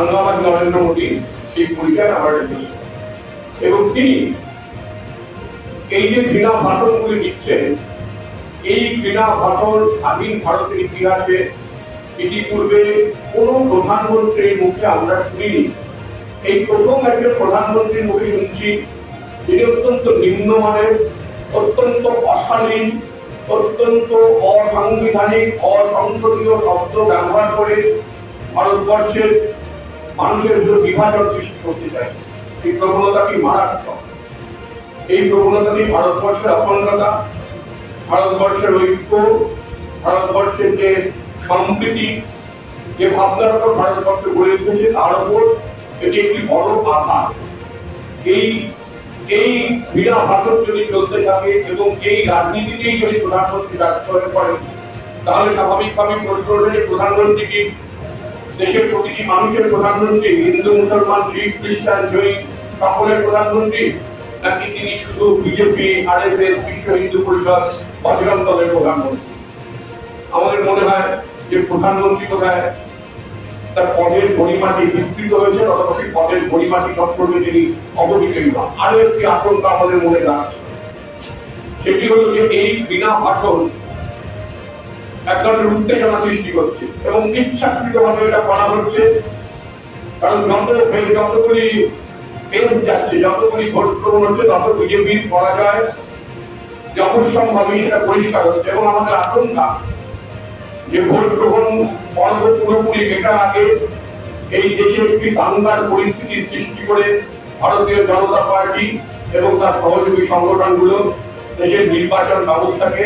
ধন্যবাদ নরেন্দ্র মোদী সেই আমার দিয়েছেন এবং তিনি এই যে ঘৃণা ভাষণগুলি দিচ্ছেন, এই ঘৃণা ভাষণ স্বাধীন ভারতের ইতিহাসে ইতিপূর্বে কোন প্রধানমন্ত্রীর মুখে আমরা শুনিনি। এই প্রথম একজন প্রধানমন্ত্রীর মুখে শুনছি তিনি অত্যন্ত নিম্নমানের, অত্যন্ত অশালীন, অত্যন্ত অসাংবিধানিক অসংসদীয় শব্দ ব্যবহার করে ভারতবর্ষের মানুষের উপর বিভাজন সৃষ্টি করতে চায়, এই প্রবণতাটি মারাত্মক? এই প্রবণতাটি ভারতবর্ষের অখণ্ডতা, ভারতবর্ষের ঐক্য, ভারতবর্ষের যে সম্প্রীতি, যে ভাবনার উপর ভারতবর্ষ গড়ে উঠেছে, তার উপর এটি একটি বড় আঘাত এই এই বিনা ভাষণ যদি চলতে থাকে এবং এই রাজনীতিতেই যদি প্রধানমন্ত্রী রাজত্ব করেন তাহলে স্বাভাবিকভাবে প্রশ্ন ওঠে প্রধানমন্ত্রী কি দেশের প্রতিটি মানুষের প্রধানমন্ত্রী, হিন্দু, মুসলমান, শিখ, খ্রিস্টান, জৈন, সকলের প্রধানমন্ত্রী, নাকি তিনি শুধু বিজেপি আর এস এস বিশ্ব হিন্দু পরিষদ, বজরং দলের প্রধানমন্ত্রী? আমাদের মনে হয় যে প্রধানমন্ত্রী কোথায়? তার পদের পরিমাটি বিস্তৃত হয়েছে, তথাপি পদের পরিমাটি সম্পর্কে তিনি অবহিতই না আরও একটি আশঙ্কা আমাদের মনে রাখছে সেটি হলো যে এই বিনা ভাষণ এক ধরনের উত্তেজনা সৃষ্টি করছে এবং ইচ্ছাকৃত ভাবে এটা করা হচ্ছে। কারণ যত যতগুলি ফেস যাচ্ছে যতগুলি ভোট গ্রহণ হচ্ছে তত বিজেপির পরাজয় পরিষ্কার হচ্ছে এবং আমাদের আশঙ্কা যে ভোট পর্ব পুরোপুরি মেটার আগে এই দেশে একটি দাঙ্গার পরিস্থিতি সৃষ্টি করে ভারতীয় জনতা পার্টি এবং তার সহযোগী সংগঠনগুলো দেশের নির্বাচন ব্যবস্থাকে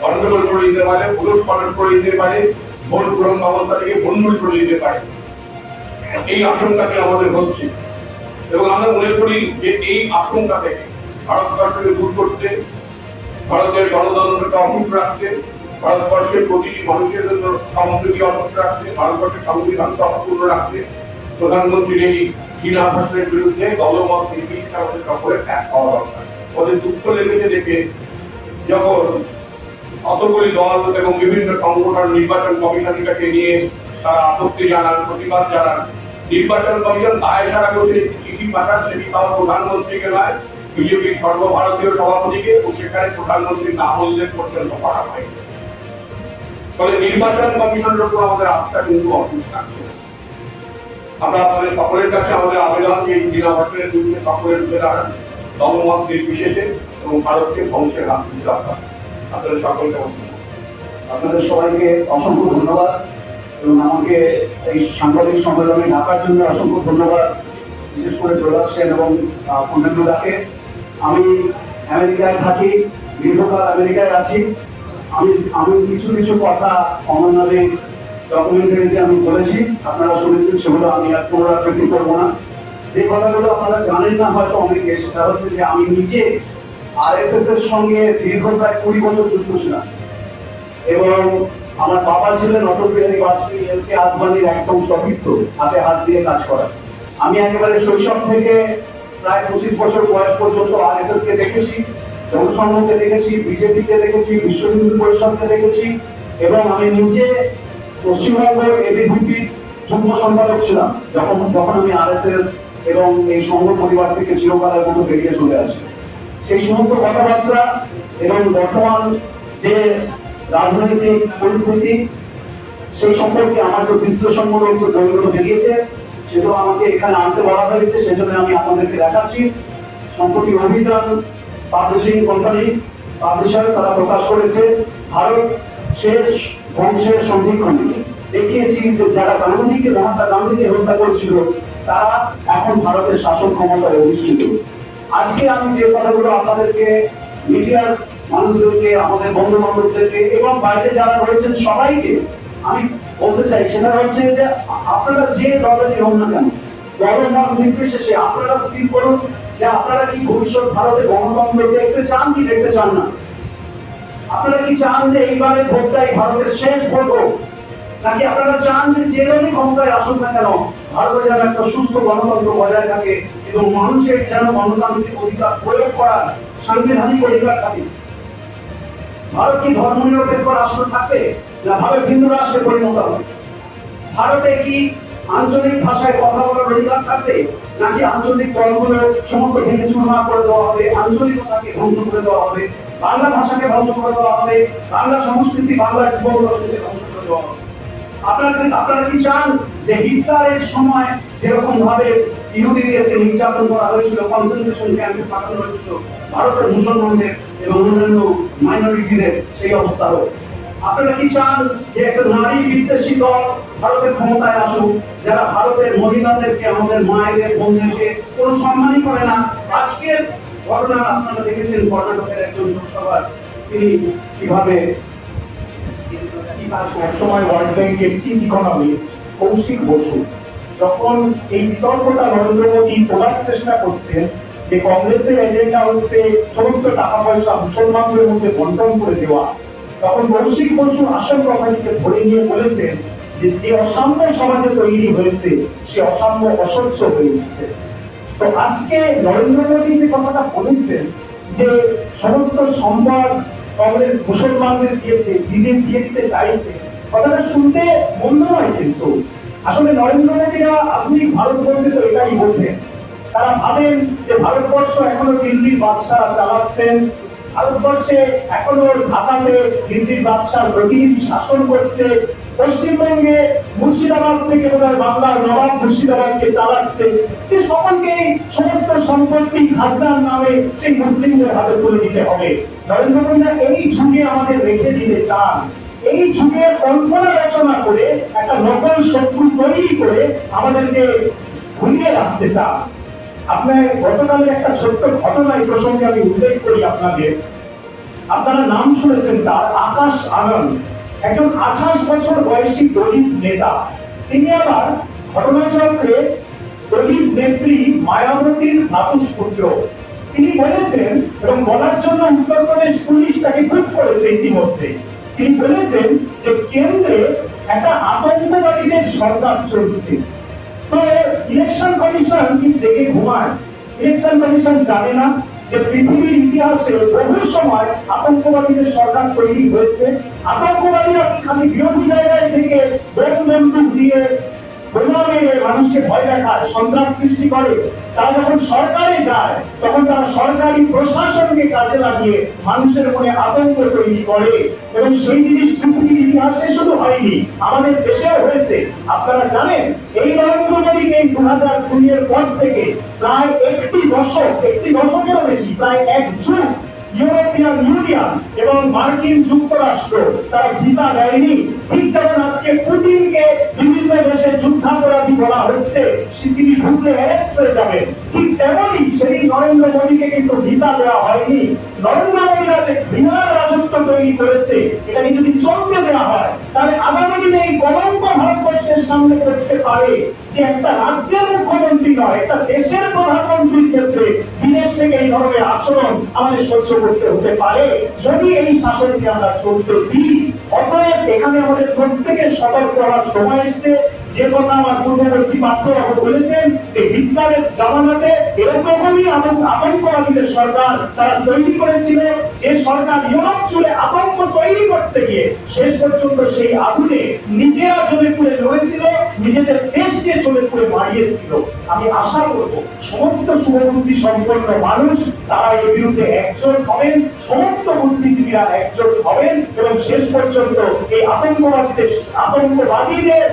গন্ডগোল করে দিতে পারে পুরস্করণ করে দিতে পারে ভোট গ্রহণ ব্যবস্থা থেকে ভণ্ডুল করে দিতে পারে। এই আশঙ্কাটি আমাদের হচ্ছে? এবং আমরা মনে করি যে এই আশঙ্কা থেকে ভারতবর্ষকে দূর করতে, ভারতের গণতন্ত্রকে অক্ষুণ্ণ রাখতে, ভারতবর্ষের প্রতিটি মানুষের জন্য সম্প্রীতি অক্ষুণ্ণ রাখতে, ভারতবর্ষের সংবিধানকে অক্ষুণ্ণ রাখতে প্রধানমন্ত্রীর এই চীনা ভাষণের বিরুদ্ধে দলমত নির্বিশেষে আমাদের সকলের এক হওয়া দরকার। ওদের দুঃখ লেগেছে দেখে যখন অতগুলি দল এবং বিভিন্ন সংগঠন নির্বাচন কমিশনটাকে নিয়ে তারা আপত্তি জানান, প্রতিবাদ জানান। নির্বাচন কমিশন দায় সারা করে চিঠি পাঠান সেটি তাও প্রধানমন্ত্রীকে নয়, বিজেপির সর্বভারতীয় সভাপতিকে ও সেখানে প্রধানমন্ত্রী নাম উল্লেখ পর্যন্ত করা হয় ফলে নির্বাচন কমিশনের উপর আমাদের আস্থা কিন্তু অটুট থাকছে না। আমরা আপনাদের সকলের কাছে আমাদের আবেদন যে এই দিনাবাসনের বিরুদ্ধে সকলের রুখে দাঁড়ান দলমত নির্বিশেষে এবং ভারতকে ধ্বংসের হাত দিতে আপনাদের সকলকে আপনাদের সবাইকে অসংখ্য ধন্যবাদ এবং আমাকে এই সাংবাদিক সম্মেলনে ডাকার জন্য অসংখ্য ধন্যবাদ, বিশেষ করে প্রদাস সেন এবং পূর্ণেন্দুদাকে আমি আমেরিকায় থাকি, দীর্ঘকাল আমেরিকায় আছি। আমি আমি কিছু কিছু কথা অমরনাথে ডকুমেন্টারিতে আমি বলেছি। আপনারা শুনেছেন, সেগুলো আমি আর পুনরাবৃত্তি করব না। যে কথাগুলো আপনারা জানেন না, হয়তো অনেকে, সেটা হচ্ছে যে আমি নিজে আরএসএস এর সঙ্গে দীর্ঘ প্রায় কুড়ি বছর যুক্ত ছিলাম। এবং আমার বাবা ছিলেন অটল বিহারী বাজপেয়ী এল কে আদবানির একদম সতীর্থ, হাতে হাত দিয়ে কাজ করা। আমি একেবারে শৈশব থেকে প্রায় পঁচিশ বছর বয়স পর্যন্ত আরএসএস কে দেখেছি, জনসংঘকে দেখেছি, বিজেপিকে দেখেছি বিশ্ব হিন্দু পরিষদকে দেখেছি, এবং আমি নিজে পশ্চিমবঙ্গ এবিভিপির যুগ্ম সম্পাদক ছিলাম, যখন যখন আমি আরএসএস এবং এই সংঘ পরিবার থেকে চিরকালের মতো বেরিয়ে চলে আসি। সেই সমস্ত কথাবার্তা এবং বর্তমান যে রাজনৈতিক পরিস্থিতি, সেই সম্পর্কে আমার যে বিশ্লেষণমূলক যে বইগুলো বেরিয়েছে, সেগুলো আমাকে এখানে আনতে বলা হয়েছে, সেজন্য আমি আপনাদেরকে দেখাচ্ছি। সম্প্রতি অভিযান পাবলিশিং কোম্পানি, পাবলিশার তারা প্রকাশ করেছে, ভারত শেষ বংশের সন্ধিক্ষণ। দেখিয়েছি যে যারা গান্ধীকে, মহাত্মা গান্ধীকে হত্যা করেছিল, তারা এখন ভারতের শাসন ক্ষমতায় অধিষ্ঠিত। আজকে আমি যে কথাগুলো আপনাদেরকে মিডিয়ার মানুষদেরকে, আমাদের বন্ধু বান্ধবদেরকে এবং বাইরে যারা রয়েছেন সবাইকে আমি বলতে চাই, সেটা হচ্ছে যে আপনারা যে দলেরই হন না কেন, দলের নির্বিশেষে আপনারা স্থির করুন যে আপনারা কি ভবিষ্যৎ ভারতে গণতন্ত্র দেখতে চান কি দেখতে চান না। আপনারা কি চান যে এইবারের ভোটটাই ভারতের শেষ ভোট হোক? নাকি আপনারা চান যে যে দলই ক্ষমতায় আসুক না কেন, ভারতে যেন একটা সুস্থ গণতন্ত্র বজায় থাকে এবং মানুষের যেন গণতান্ত্রিক অধিকার প্রয়োগ করার সাংবিধানিক অধিকার থাকে। ভারত কি ধর্মনিরপেক্ষ রাষ্ট্র থাকবে না ভাবে ভিন্ন রাষ্ট্রে পরিণত হবে? ভারতে কি আঞ্চলিক ভাষায় কথা বলার অধিকার থাকবে, নাকি আঞ্চলিক দলগুলো সমস্ত ভেঙে চুরমার করে দেওয়া হবে, আঞ্চলিকতাকে ধ্বংস করে দেওয়া হবে, বাংলা ভাষাকে ধ্বংস করে দেওয়া হবে, বাংলা সংস্কৃতি বাংলার জীবন ধ্বংস করে দেওয়া হবে? আপনারা কি- চান যে হিটলারের সময় যেরকম ভাবে ইহুদিদেরকে নির্যাতন করা হয়েছিল কনসেন্ট্রেশন ক্যাম্পে পাঠানো হয়েছিল, ভারতের মুসলমানদের এবং অন্যান্য মাইনরিটিদের সেই অবস্থা হোক। আপনারা কি চান যে একটা নারী বিদ্বেষী দল ভারতের ক্ষমতায় আসুক, যারা ভারতের মহিলাদেরকে, আমাদের মায়েদের, বোনদেরকে কোনো সম্মানই করে না? আজকের ঘটনা আপনারা দেখেছেন, কর্ণাটকের একজন লোকসভার, তিনি কীভাবে একসময় ওয়ার্ল্ড ব্যাংকের চিফ ইকোনমিস্ট কৌশিক বসু, যখন এই বিতর্কটা নরেন্দ্র মোদী তোলার চেষ্টা করছেন যে কংগ্রেসের এজেন্ডা হচ্ছে সমস্ত টাকা পয়সা মুসলমানদের মধ্যে বন্টন করে দেওয়া, তখন কৌশিক বসু আসল কথাটিকে ধরে নিয়ে বলেছেন যে যে অসাম্য সমাজে তৈরি হয়েছে, সে অসাম্য অসহ্য হয়ে উঠছে। তো আজকে নরেন্দ্র মোদী যে কথাটা বলেছেন যে সমস্ত সম্পদ কংগ্রেস মুসলমানদের দিয়েছে, দিনে দিয়ে দিতে চাইছে। কথাটা শুনতে মন্দ নয় কিন্তু। আসলে নরেন্দ্র মোদীরা আধুনিক ভারত বলতে তো এটাই বোঝেন তারা ভাবেন যে ভারতবর্ষ এখনও দিল্লির বাদশাহ চালাচ্ছেন ভারতবর্ষে এখনও ঢাকাতে দিল্লির বাদশাহ প্রতিনিধি শাসন করছে। পশ্চিমবঙ্গে মুর্শিদাবাদ থেকে বোধহয় বাংলার নবাব মুর্শিদাবাদকে চালাচ্ছে। যে সকলকে সমস্ত সম্পত্তি খাজনার নামে সেই মুসলিমদের হাতে তুলে দিতে হবে। নরেন্দ্র মোদীরা এই যুগে আমাদের রেখে দিতে চান। এই যুগের কল্পনা রচনা করে, একটা নকল শত্রু তৈরি করে আমাদেরকে ঘুরিয়ে রাখতে চান। আপনার গতকালের একটা ছোট্ট ঘটনা এই প্রসঙ্গে আমি উল্লেখ করি আপনাদের। আপনারা নাম শুনেছেন তার আকাশ আনন্দ একজন আঠাশ বছর বয়সী দলিত নেতা। তিনি আবার ঘটনাচক্রে দলিত নেত্রী মায়াবতীর ভ্রাতুষ্পুত্র। তিনি বলেছেন এবং বলার জন্য উত্তরপ্রদেশ পুলিশ তাকে বুক করেছে ইতিমধ্যে। তিনি বলেছেন যে কেন্দ্রে একটা আতঙ্কবাদীদের সরকার চলছে। তো ইলেকশন কমিশন কি জেগে ঘুমায়? ইলেকশন কমিশন জানে না যে পৃথিবীর ইতিহাসে বহু সময় আতঙ্কবাদীদের সরকার তৈরি হয়েছে। আতঙ্কবাদীরা খালি বিরোধী জায়গায় থেকে মানুষকে ভয় দেখায়, সন্ত্রাস সৃষ্টি করে, তারা যখন সরকারে যায়, তখন তারা সরকারি প্রশাসনকে কাজে লাগিয়ে মানুষের মনে আতঙ্ক তৈরি করে। এবং সেই জিনিস পৃথিবীর ইতিহাসে শুধু হয়নি, আমাদের দেশেও হয়েছে। আপনারা জানেন, এই নরেন্দ্র মোদীকে এই দু হাজার কুড়ির পর থেকে প্রায় একটি দশক, একটি দশকেরও বেশি, প্রায় এক যুগ ইউরোপিয়ান ইউনিয়ন এবং মার্কিন যুক্তরাষ্ট্র, তারা ভিসা দেয়নি। ঠিক যেমন আজকে পুতিনকে বিভিন্ন দেশে যুদ্ধাপরাধী বলা হচ্ছে তিনি ঢুকলে অ্যারেস্ট হয়ে যাবেন। ঠিক তেমনই সেই নরেন্দ্র মোদীকে কিন্তু ভিসা দেওয়া হয়নি। নরেন্দ্র মোদীরা যে ঘৃণার রাজত্ব তৈরি করেছে এটাকে যদি চলতে দেওয়া হয়, তাহলে আগামী দিনে এই কলঙ্ক ভারতবর্ষের সামনে করতে পারে যে একটা রাজ্যের মুখ্যমন্ত্রী নয়, একটা দেশের প্রধানমন্ত্রীর ক্ষেত্রে বিদেশ থেকে এই ধরনের আচরণ আমাদের সহ্য করতে হতে পারে। যদি এই শাসনকে আমরা চলতে দিই, অতএব এখানে আমাদের প্রত্যেকের সতর্ক হওয়ার সময় এসছে। যে কথা আমার পূর্ববর্তী বাধ্যবাবু বলেছেন যে হিটলারের জামানাতে এরকমই আতঙ্ক আতঙ্কবাদীদের সরকার তারা তৈরি করেছিল, যে সরকার ইউরোপ জুড়ে আতঙ্ক তৈরি করতে গিয়ে শেষ পর্যন্ত সেই আগুনে নিজেরা জ্বলে পুড়ে লড়েছিল, নিজেদের দেশকে জ্বলে পুড়ে মারিয়েছিল। আমি আশা করব সমস্ত শুভবুদ্ধি সম্পন্ন মানুষ তারা এর বিরুদ্ধে একজোট হবেন, সমস্ত বুদ্ধিজীবীরা একজোট হবেন এবং শেষ পর্যন্ত এই আতঙ্কবাদীদের আতঙ্কবাদীদের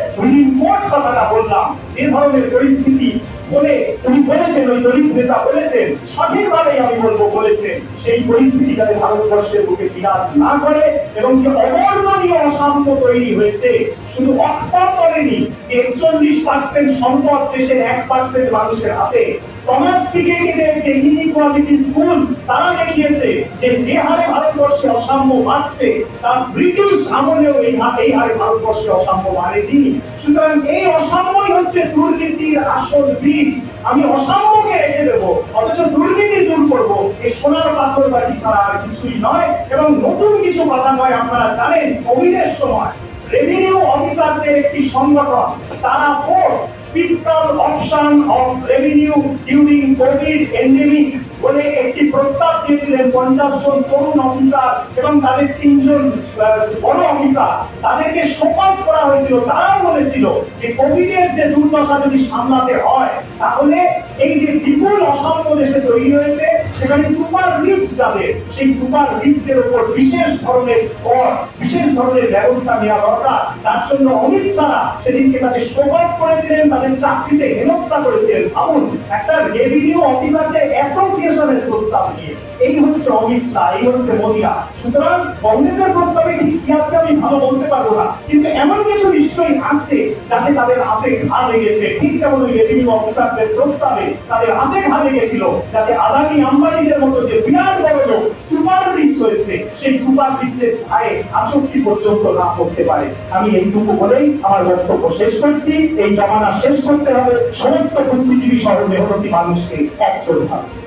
কোট কথাটা বললাম যে ধরনের পরিস্থিতি বলে উনি বলেছেন, ওই দলিত নেতা বলেছেন সঠিকভাবে আমি বলব বলেছেন, সেই পরিস্থিতি যাতে ভারতবর্ষের বুকে বিরাজ না করে এবং যে অবর্ণনীয় অশান্ত তৈরি হয়েছে, শুধু অক্সফোর্ড করেনি, যে একচল্লিশ পার্সেন্ট সম্পদ দেশের এক পার্সেন্ট মানুষের হাতে টমাস পিকেটিদের যে স্কুল তারা দেখিয়েছে যে যে হারে ভারতবর্ষে অসাম্য বাড়ছে, তা ব্রিটিশ আমলেও এই হারে ভারতবর্ষে অসাম্য বাড়েনি। সুতরাং এই অসাম্যই হচ্ছে দুর্নীতির আসল বীজ। আমি অসাম্যকে রেখে দেব, অথচ দুর্নীতি দূর করব। এই সোনার পাথর বাড়ি ছাড়া আর কিছুই নয়, এবং নতুন কিছু কথা নয়, আপনারা জানেন, কোভিডের সময় রেভিনিউ অফিসারদের একটি সংগঠন, তারা force fiscal option of revenue during COVID endemic বলে প্রস্তাব দিয়েছিলেন পঞ্চাশ জন তরুণ অফিসার এবং তাদের তিনজন বড় অফিসার তাদেরকে শোকজ করা হয়েছিল। তারাও বলেছিল যে কোভিডের যে দুর্দশা যদি সামলাতে হয়, তাহলে এই যে বিপুল অসাম্য দেশে তৈরি হয়েছে, সেখানে সুপার রিচ যাবে সেই সুপার রিচদের উপর বিশেষ ধরনের কর, বিশেষ ধরনের ব্যবস্থা নেওয়া দরকার। তার জন্য অমিত শাহ সেদিনকে তাদের শোকজ করেছিলেন, তাদের চাকরিতে হেনস্থা করেছিলেন। ভাবুন, একটা রেভিনিউ অফিসারদের অ্যাসোসিয়েশনের প্রস্তাব নিয়ে এই হচ্ছে অমিত শাহ, এই হচ্ছে মোদিরা সুতরাং কংগ্রেসের প্রস্তাবে ঠিক কি আছে আমি ভালো বলতে পারব না। কিন্তু এমন কিছু আছে যাতে তাদের হাতে ঘা লেগেছে। ঠিক যেমন ওই অফিসারদের প্রস্তাবে তাদের হাতে ঘা লেগেছিল, যাতে আদানি আম্বানিদের মতো যে বিরাট বড় লোক সুপার হয়েছে, সেই সুপার পর্যন্ত না করতে পারে। আমি এইটুকু বলেই আমার বক্তব্য শেষ করছি। এই জমানা শেষ করতে হবে। সমস্ত বুদ্ধিজীবী সহ মেহনতি মানুষকে একজন ভাবে